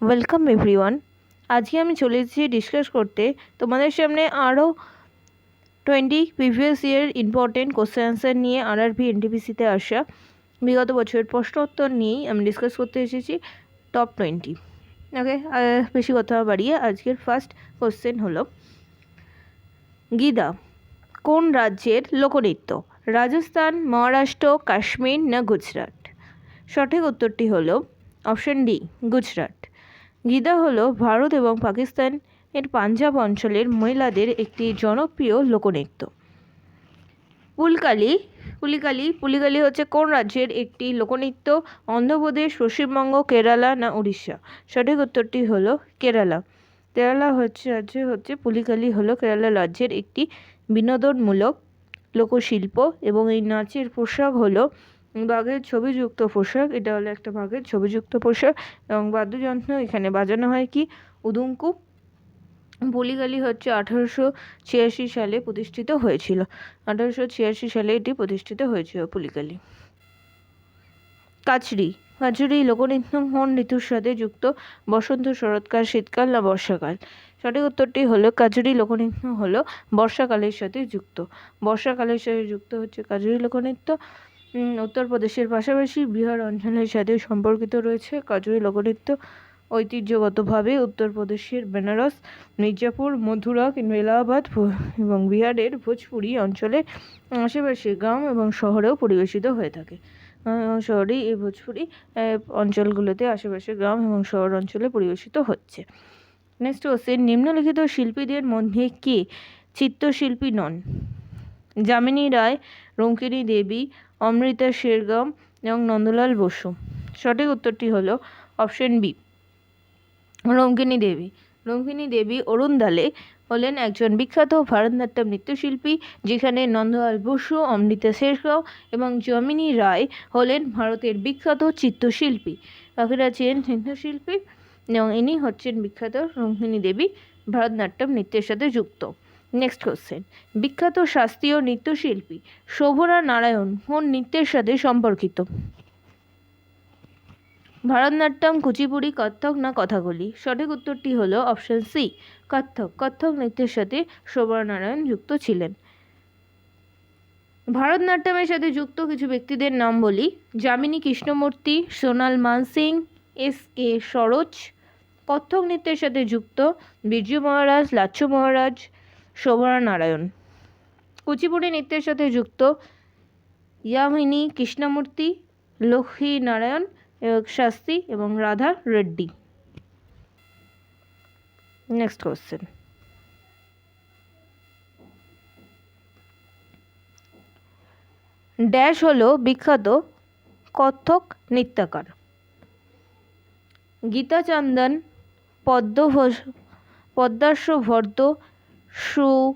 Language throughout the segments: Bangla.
ওয়েলকাম এভরিওয়ান আজকে আমি চলে এসেছি ডিসকাস করতে। তোমাদের সামনে আরও twenty previous year important question answer নিয়ে আর আর ভি এনটিপিসিতে আসা। বিগত বছরের প্রশ্নোত্তর নিয়েই আমি ডিসকাস করতে এসেছি টপ টোয়েন্টি ওকে বেশি কথা বাড়িয়ে আজকের ফার্স্ট কোশ্চেন হলো, গিদা, কোন রাজ্যের লোকনৃত্য? রাজস্থান, মহারাষ্ট্র, কাশ্মীর না গুজরাট? সঠিক উত্তরটি হলো অপশন ডি, গুজরাট। গিদা হলো ভারত এবং পাকিস্তান এর পাঞ্জাব অঞ্চলের মহিলাদের একটি জনপ্রিয় লোকনৃত্য। পুলকালি, পুলিকালি পুলিকালি হচ্ছে কোন রাজ্যের একটি লোকনৃত্য? অন্ধ্রপ্রদেশ, পশ্চিমবঙ্গ, কেরালা না উড়িষ্যা? সঠিক উত্তরটি হলো কেরালা। কেরালা হচ্ছে রাজ্যে হচ্ছে, পুলিকালি হলো কেরালা রাজ্যের একটি বিনোদনমূলক লোকশিল্প এবং এই নাচের পোশাক হলো বাঘের ছবিযুক্ত পোশাক, এটা হলো একটা বাঘের ছবিযুক্ত পোশাক এবং বাদ্যযন্ত্র এখানে বাজানো হয় কি? উদুঙ্কু পুলিগালি হচ্ছে আঠারোশো ছিয়াশি সালে প্রতিষ্ঠিত হয়েছিল। আঠারোশো ছিয়াশি সালে এটি প্রতিষ্ঠিত হয়েছিল পুলিগালি কাচরি কাচুরি লোকনৃত্য কোন ঋতুর সাথে যুক্ত। বসন্ত শরৎকাল, শীতকাল না বর্ষাকাল? সঠিক উত্তরটি হলো কাজুরি লোকনৃত্য হলো বর্ষাকালের সাথে যুক্ত। বর্ষাকালের সাথে যুক্ত হচ্ছে কাজুরি লোকনৃত্য। উত্তরপ্রদেশের পাশাপাশি বিহার অঞ্চলের সাথে সম্পর্কিত রয়েছে কাজুরি লোকনৃত্য। ঐতিহ্যগতভাবে উত্তরপ্রদেশের বেনারস, মির্জাপুর, মথুরা কিংবা এলাহাবাদ এবং বিহারের ভোজপুরি অঞ্চলের আশেপাশে গ্রাম এবং শহরেও পরিবেশিত হয়ে থাকে। শহরেই এই ভোজপুরি অঞ্চলগুলোতে আশেপাশে গ্রাম এবং শহর অঞ্চলে পরিবেশিত হচ্ছে। নেক্সট হচ্ছে নিম্নলিখিত শিল্পীদের মধ্যে কে চিত্রশিল্পী নন? যামিনী রায়, রঙ্কিনী দেবী অমৃতা শেরগম এবং নন্দলাল বসু। সঠিক উত্তরটি হলো অপশন বি, রঙ্কিনী দেবী। রঙ্কিনী দেবী অরুণদালে হলেন একজন বিখ্যাত ভারতনাট্যম নৃত্যশিল্পী, যেখানে নন্দলাল বসু, অমৃতা শেরগাঁও এবং যমিনী রায় হলেন ভারতের বিখ্যাত চিত্রশিল্পী। বাকিরা ছিলেন নৃত্যশিল্পী এবং ইনি হচ্ছেন বিখ্যাত রঙ্কিনী দেবী ভারতনাট্যম নৃত্যের সাথে যুক্ত। নেক্সট কোশ্চেন বিখ্যাত শাস্ত্রীয় নৃত্যশিল্পী শোভনা নারায়ণ কোন নৃত্যের সাথে সম্পর্কিত? ভারতনাট্যম, কুচিপুড়ি, কত্থক না কথাগুলি? সঠিক উত্তরটি হলো অপশন সি কত্থক। কত্থক নৃত্যের সাথে শোভনারায়ণ যুক্ত ছিলেন। ভারতনাট্যমের সাথে যুক্ত কিছু ব্যক্তিদের নাম বলি। Yamini Krishnamurthy, Sonal Mansingh S K Saroj. Kathak নৃত্যের সাথে যুক্ত বিরজু মহারাজ, লাচ্ছু মহারাজ শোভনা নারায়ণ কুচিপুড়ি নৃত্যের সাথে যুক্ত ইয়ামিনী কৃষ্ণমূর্তি লক্ষ্মী নারায়ণ এবং শাস্তি এবং Radha Reddy. Next question dash হলো বিখ্যাত কত্থক নৃত্যকার। গীতা চন্দন পদ্ম পদ্মাস্য ভর্দ সু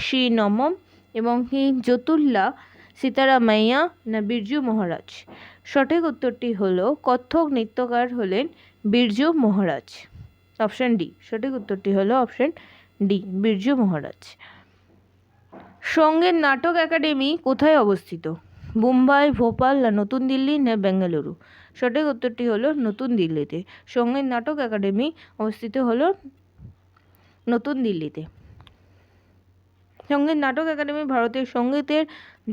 শ্রীনমম এবং হি জ্যোতুল্লা সীতারামাইয়া না বিরজু মহারাজ। সঠিক উত্তরটি হলো কত্থক নৃত্যকার হলেন বিরজু মহারাজ। Option D. সঠিক উত্তরটি হলো অপশান ডি বিরজু মহারাজ। সংগীত নাটক একাডেমি কোথায় অবস্থিত? মুম্বাই, ভোপাল না নতুন দিল্লি না বেঙ্গালুরু? সঠিক উত্তরটি হলো নতুন দিল্লিতে। সংগীত নাটক একাডেমি অবস্থিত হলো নতুন দিল্লিতে। সংগীত নাটক একাডেমি ভারতের সঙ্গীতের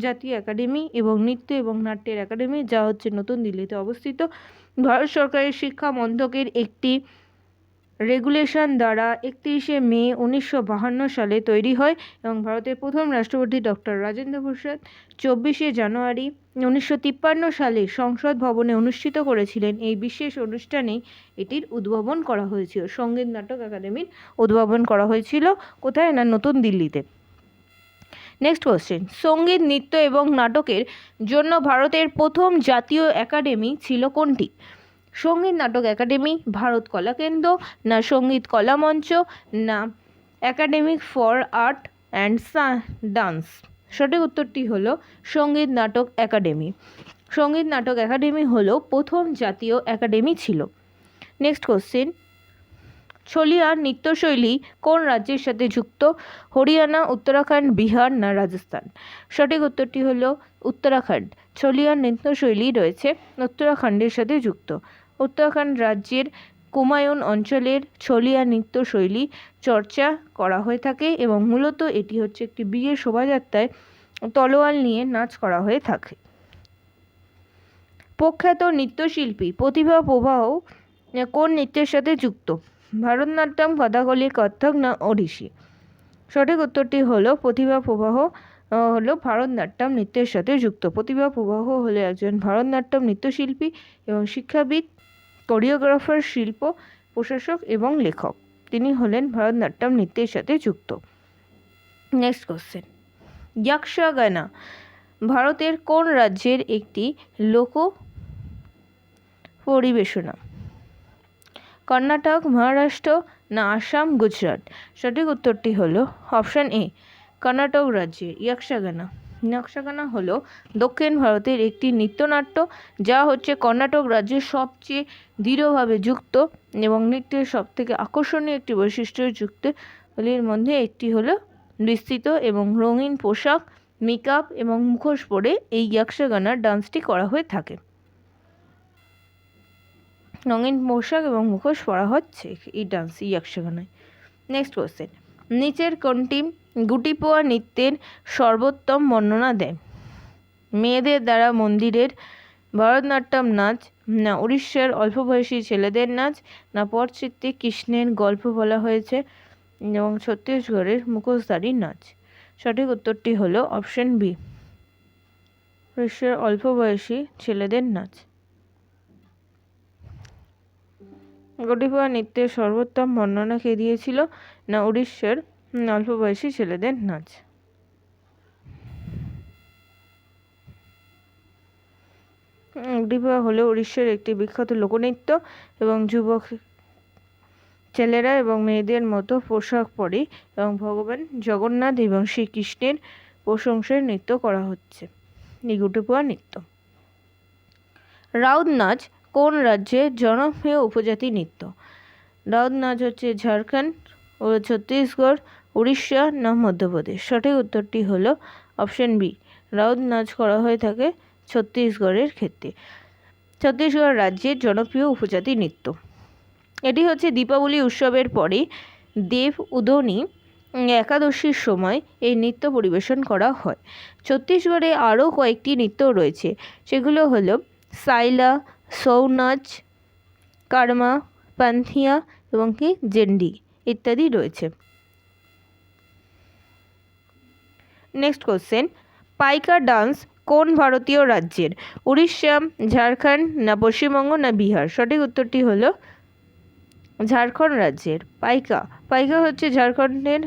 জাতীয় একাডেমি এবং নৃত্য এবং নাট্যের একাডেমি, যা হচ্ছে নতুন দিল্লিতে অবস্থিত। ভারত সরকারের শিক্ষা মন্ত্রকের একটি রেগুলেশন দ্বারা একত্রিশে মে উনিশশো বাহান্ন সালে তৈরি হয় এবং ভারতের প্রথম রাষ্ট্রপতি ডক্টর রাজেন্দ্র প্রসাদ চব্বিশে জানুয়ারি উনিশশো তিপ্পান্ন সালে সংসদ ভবনে অনুষ্ঠিত করেছিলেন। এই বিশেষ অনুষ্ঠানেই এটির উদ্ভাবন করা হয়েছিল। সংগীত নাটক একাডেমির উদ্ভাবন করা হয়েছিল। কোথায় না নতুন দিল্লিতে? নেক্সট কোশ্চেন সংগীত, নৃত্য এবং নাটকের জন্য ভারতের প্রথম জাতীয় একাডেমি ছিল কোনটি? সংগীত, নাটক একাডেমি, ভারত কলা কেন্দ্র, না সংগীত কলা মঞ্চ, না academic for art and dance? সঠিক উত্তরটি হলো সংগীত, নাটক একাডেমি। সংগীত, নাটক একাডেমি হলো প্রথম জাতীয় একাডেমি ছিল। নেক্সট কোশ্চেন ছলিয়া নৃত্যশৈলী কোন রাজ্যের সাথে যুক্ত? হরিয়ানা, উত্তরাখণ্ড, বিহার না রাজস্থান? সঠিক উত্তরটি হল উত্তরাখণ্ড। ছলিয়া নৃত্যশৈলী রয়েছে উত্তরাখণ্ডের সাথে যুক্ত। উত্তরাখণ্ড রাজ্যের কুমায়ুন অঞ্চলের ছলিয়া নৃত্যশৈলী চর্চা করা হয়ে থাকে এবং মূলত এটি হচ্ছে একটি বিয়ের শোভাযাত্রায় তলোয়াল নিয়ে নাচ করা হয়ে থাকে। প্রখ্যাত নৃত্যশিল্পী প্রতিভা প্রবাহ কোন নৃত্যের সাথে যুক্ত? ভারতনাট্যম কথাকলি কত্থক না ওড়িশি? সঠিক উত্তরটি হলো, প্রতিভা প্রবাহ হলো ভারতনাট্যম নৃত্যের সাথে যুক্ত। প্রতিভা প্রবাহ হলো একজন ভারতনাট্যম নৃত্যশিল্পী এবং শিক্ষাবিদ, কোরিওগ্রাফার, শিল্প প্রশাসক এবং লেখক। তিনি হলেন ভারতনাট্যম নৃত্যের সাথে যুক্ত। নেক্সট কোশ্চেন যক্ষগানা ভারতের কোন রাজ্যের একটি লোক পরিবেশনা কর্ণাটক, মহারাষ্ট্র না আসাম, গুজরাট। সঠিক উত্তরটি হলো অপশান এ, কর্ণাটক রাজ্যের যক্ষগানা যক্ষগানা হলো দক্ষিণ ভারতের একটি নৃত্যনাট্য যা হচ্ছে কর্ণাটক রাজ্যের সবচেয়ে দৃঢ়ভাবে যুক্ত এবং নৃত্যের সবথেকে আকর্ষণীয় একটি বৈশিষ্ট্য যুক্তগুলির মধ্যে একটি হলো বিস্তৃত এবং রঙিন পোশাক, মেকআপ এবং মুখোশ পরে এই যক্ষগানার ডান্সটি করা হয়ে থাকে। রঙিন পোশাক এবং মুখোশ পরা হচ্ছে। এই ডান্স এই যক্ষগানায় নেক্সট কোশ্চেন নিচের কোনটি গুটিপোয়া নৃত্যের সর্বোত্তম বর্ণনা দেয়? মেয়েদের দ্বারা মন্দিরের ভরতনাট্যম নাচ, না উড়িষ্যার অল্প বয়সী ছেলেদের নাচ, না পটচিত্রে কৃষ্ণের গল্প বলা হয়েছে এবং ছত্তিশগড়ের মুখোশধারী নাচ? সঠিক উত্তরটি হলো অপশন বি। উড়িষ্যার অল্প বয়সী ছেলেদের নাচ। গটিপুয়া নৃত্যের সর্বোত্তম বর্ণনা কে দিয়েছিল? না, উড়িষ্যার অল্প বয়সী ছেলেদের নাচ। গটিপুয়া হলো উড়িষ্যার একটি বিখ্যাত লোকনৃত্য এবং যুবক ছেলেরা এবং মেয়েদের মতো পোশাক পরে এবং ভগবান জগন্নাথ এবং শ্রীকৃষ্ণের প্রশংসায় নৃত্য করা হচ্ছে। এই গুটিপুয়া নৃত্য। রাউত নাচ কোন রাজ্যের জনপ্রিয় উপজাতি নৃত্য? রাউত নাচ হচ্ছে ঝাড়খণ্ড, ও ছত্তিশগড়, উড়িষ্যা, না মধ্যপ্রদেশ? সঠিক উত্তরটি হলো অপশন বি রাউত নাচ করা হয়ে থাকে ছত্তিশগড়ের ক্ষেত্রে। ছত্তিশগড় রাজ্যের জনপ্রিয় উপজাতি নৃত্য। এটি হচ্ছে দীপাবলি উৎসবের পরে দেব উদনী একাদশীর সময় এই নৃত্য পরিবেশন করা হয়। ছত্তিশগড়ে আরও কয়েকটি নৃত্য রয়েছে, সেগুলো হলো সাইলা ছৌ নাচ কারমা, পান্থিয়া এবং কি জেন্ডি ইত্যাদি রয়েছে। নেক্সট কোশ্চেন পাইকা ডান্স কোন ভারতীয় রাজ্যের? উড়িষ্যা, ঝাড়খণ্ড, না পশ্চিমবঙ্গ, না বিহার? সঠিক উত্তরটি হলো ঝাড়খণ্ড রাজ্যের, পাইকা। পাইকা হচ্ছে ঝাড়খণ্ডের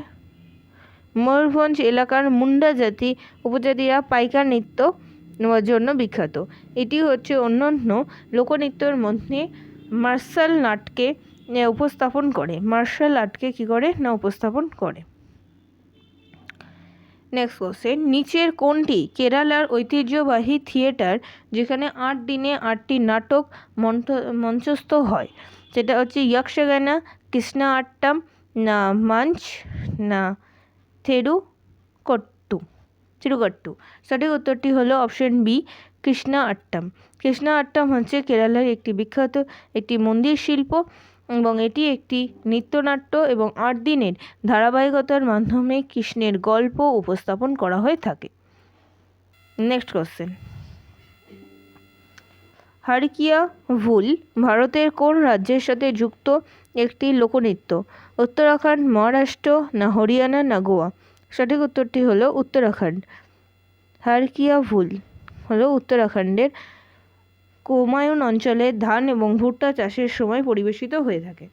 ময়ূরভঞ্জ এলাকার মুন্ডা জাতি উপজাতিরা পাইকা নৃত্য জন্য বিখ্যাত। এটি হচ্ছে অন্যান্য লোকনৃত্যের মধ্যে মার্শাল নাটকে উপস্থাপন করে। মার্শাল আর্টকে কী করে? না, উপস্থাপন করে। নেক্সট কোশ্চেন নিচের কোনটি? কেরালার ঐতিহ্যবাহী থিয়েটার, যেখানে আট দিনে আটটি নাটক মন্থ, মঞ্চস্থ হয়। সেটা হচ্ছে যক্ষগানা কৃষ্ণা আট্টাম না, মাঞ্চ, না থেরুকট্টু চিরুকট্টু সঠিক উত্তরটি হলো অপশন বি কৃষ্ণা আট্টাম কৃষ্ণা আট্টাম হচ্ছে কেরালার একটি বিখ্যাত একটি মন্দির শিল্প এবং এটি একটি নৃত্যনাট্য এবং আট দিনের ধারাবাহিকতার মাধ্যমে কৃষ্ণের গল্প উপস্থাপন করা হয়ে থাকে। নেক্সট কোশ্চেন হারকিয়া ভুল ভারতের কোন রাজ্যের সাথে যুক্ত একটি লোকনৃত্য? উত্তরাখণ্ড, মহারাষ্ট্র না হরিয়ানা না গোয়া? সঠিক উত্তরটি হলো উত্তরাখণ্ড। হারকিয়া ভুল হলো উত্তরাখণ্ডের কুমায়ুন অঞ্চলে ধান এবং ভুট্টা চাষের সময় পরিবেশিত হয়ে থাকে।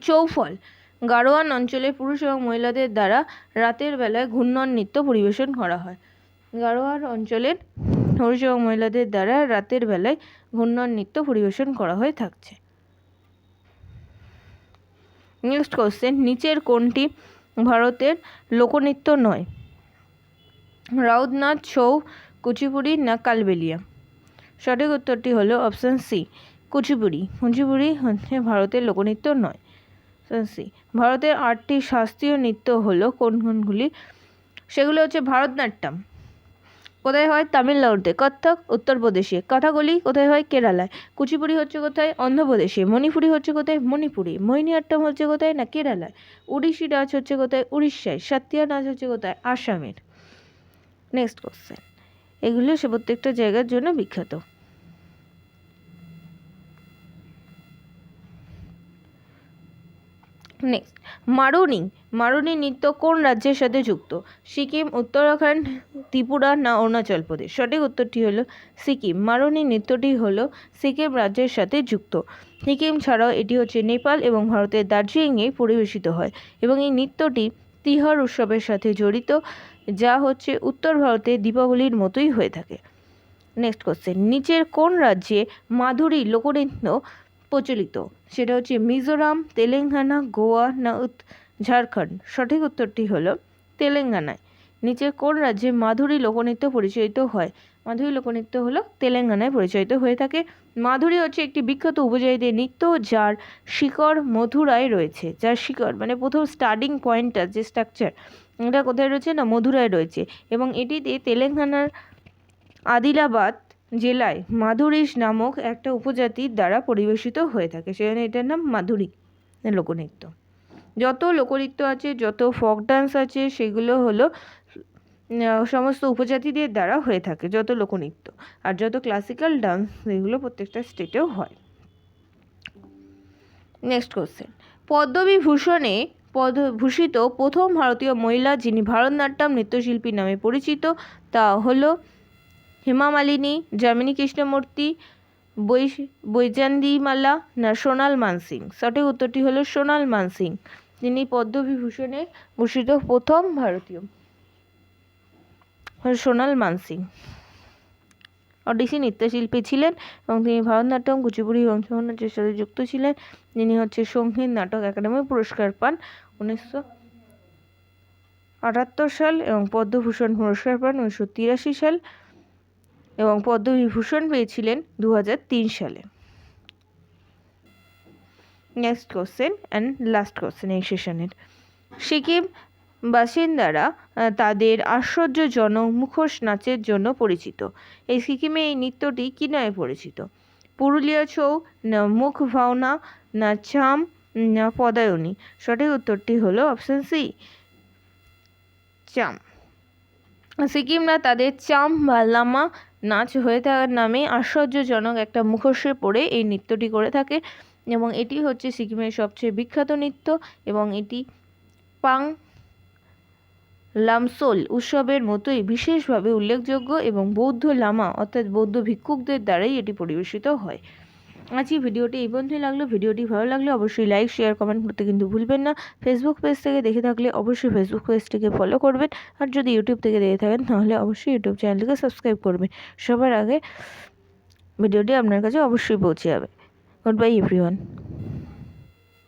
চৌফল গাড়োয়ান অঞ্চলে পুরুষ এবং মহিলাদের দ্বারা রাতের বেলায় ঘূর্ণন নৃত্য পরিবেশন করা হয়। গাড়োয়ান অঞ্চলের পুরুষ এবং মহিলাদের দ্বারা রাতের বেলায় ঘূর্ণন নৃত্য পরিবেশন করা হয়ে থাকছে। নেক্সট কোশ্চেন নিচের কোনটি ভারতের লোকনৃত্য নয়। রাউতনাথ ছৌ কুচিপুড়ি না কালবেলিয়া? সঠিক উত্তরটি হলো অপশান সি কুচিপুড়ি। কুচিপুড়ি হচ্ছে ভারতের লোকনৃত্য নয়। অপশান সি ভারতের আটটি শাস্ত্রীয় নৃত্য হলো কোন কোনগুলি? সেগুলো হচ্ছে ভারতনাট্যম। কোথায় হয়? তামিলনাড়ুতে। কত্থক, উত্তরপ্রদেশে। কথাকলি কোথায় হয়? কেরালায়। কুচিপুড়ি হচ্ছে কোথায়? অন্ধ্রপ্রদেশে। মণিপুরি হচ্ছে কোথায়? মণিপুরে। মোহিনীআট্টম হচ্ছে কোথায় না কেরালায়? উড়িষ্যি নাচ হচ্ছে কোথায়? উড়িষ্যায়। সাতিয়া নাচ হচ্ছে কোথায়? আসামের। নেক্সট কোশ্চেন এগুলো সে প্রত্যেকটা জায়গার জন্য বিখ্যাত। নেক্সট মারুনি মারুনি নৃত্য কোন রাজ্যের সাথে যুক্ত? সিকিম, উত্তরাখণ্ড, ত্রিপুরা না অরুণাচল প্রদেশ? সঠিক উত্তরটি হলো সিকিম। মারুনি নৃত্যটি হলো সিকিম রাজ্যের সাথে যুক্ত। সিকিম ছাড়াও এটি হচ্ছে নেপাল এবং ভারতের দার্জিলিংয়ে পরিবেশিত হয় এবং এই নৃত্যটি তিহার উৎসবের সাথে জড়িত, যা হচ্ছে উত্তর ভারতে দীপাবলির মতোই হয়ে থাকে। নেক্সট কোশ্চেন নিচের কোন রাজ্যে মাধুরী লোকনৃত্য প্রচলিত। সেটা হচ্ছে মিজোরাম, তেলেঙ্গানা, গোয়া না ঝাড়খণ্ড। সঠিক উত্তরটি হলো তেলেঙ্গানায়। নিচে কোন রাজ্যে মাধুরী লোকনৃত্য পরিচালিত হয়? মাধুরী লোকনৃত্য হলো তেলেঙ্গানায় পরিচালিত হয়ে থাকে। মাধুরী হচ্ছে একটি বিখ্যাত উপজাতিদের নৃত্য যার শিকড় মধুরায় রয়েছে। যার শিকড় মানে প্রথম স্টার্টিং পয়েন্টটা যে স্ট্রাকচার এটা কোথায় রয়েছে না মধুরায় রয়েছে। এবং এটিতে তেলেঙ্গানার আদিলাবাদ জেলায় মাধুরীশ নামক একটা উপজাতির দ্বারা পরিবেশিত হয়ে থাকে। সেজন্য এটার নাম মাধুরী লোকনৃত্য। যত লোকনৃত্য আছে, যত ফক ডান্স আছে, সেগুলো হলো সমস্ত উপজাতিদের দ্বারা হয়ে থাকে যত লোকনৃত্য। আর যত ক্লাসিক্যাল ডান্স সেগুলো প্রত্যেকটা স্টেটেও হয়। নেক্সট কোশ্চেন পদ্মবিভূষণে পদভূষিত প্রথম ভারতীয় মহিলা যিনি ভারতনাট্যম নৃত্যশিল্পী নামে পরিচিত, তা হলো হেমা মালিনী, যামিনী কৃষ্ণমূর্তি বৈ বৈজয়ন্তীমালা না সোনাল মানসিং। সঠিক উত্তরটি হলো সোনাল মানসিং তিনি পদ্মবিভূষণে ভূষিত প্রথম ভারতীয়। সোনাল মানসিং। অডিসি নৃত্যশিল্পী ছিলেন এবং তিনি ভারতনাট্যম, কুচিপুড়ি বংশনাচের সাথে যুক্ত ছিলেন। যিনি হচ্ছে সংগীত নাটক একাডেমি পুরস্কার পান। উনিশশো আটাত্তর সাল এবং পদ্মভূষণ পুরস্কার পান। উনিশশো তিরাশি সাল। এবং পদ্মবিভূষণ পেয়েছিলেন দু সালে। Next question and last question এই সেশনের। সিকিম বাসিন্দারা তাদের আশ্চর্যজনক মুখোশ নাচের জন্য পরিচিত। এই সিকিমে এই নৃত্যটি কী নামে পরিচিত? পুরুলিয়া ছৌ না মুখ ভাওনা না চাম না পদায়নী? সঠিক উত্তরটি হলো অপশন সি চাম সিকিমরা তাদের চাম বা লামা নাচ হয়ে থাকার নামে আশ্চর্যজনক একটা মুখোশে পড়ে এই নৃত্যটি করে থাকে এবং এটি হচ্ছে সিকিমের সবচেয়ে বিখ্যাত নৃত্য এবং এটি পাং লামসোল উৎসবের মতোই বিশেষভাবে উল্লেখযোগ্য এবং বৌদ্ধ লামা অর্থাৎ বৌদ্ধ ভিক্ষুকদের দ্বারাই এটি পরিবেশিত হয়। আজকে ভিডিওটি এই পর্যন্তই লাগল। ভিডিওটি ভালো লাগলে অবশ্যই লাইক শেয়ার কমেন্ট করতে কিন্তু ভুলবেন না। ফেসবুক পেজ থেকে দেখে থাকলে অবশ্যই ফেসবুক পেজটিকে ফলো করবেন। আর যদি ইউটিউব থেকে দেখে থাকেন, তাহলে অবশ্যই ইউটিউব চ্যানেলটিকে সাবস্ক্রাইব করবেন। সবার আগে ভিডিওটি আপনার কাছে অবশ্যই পৌঁছে যাবে। Good bye everyone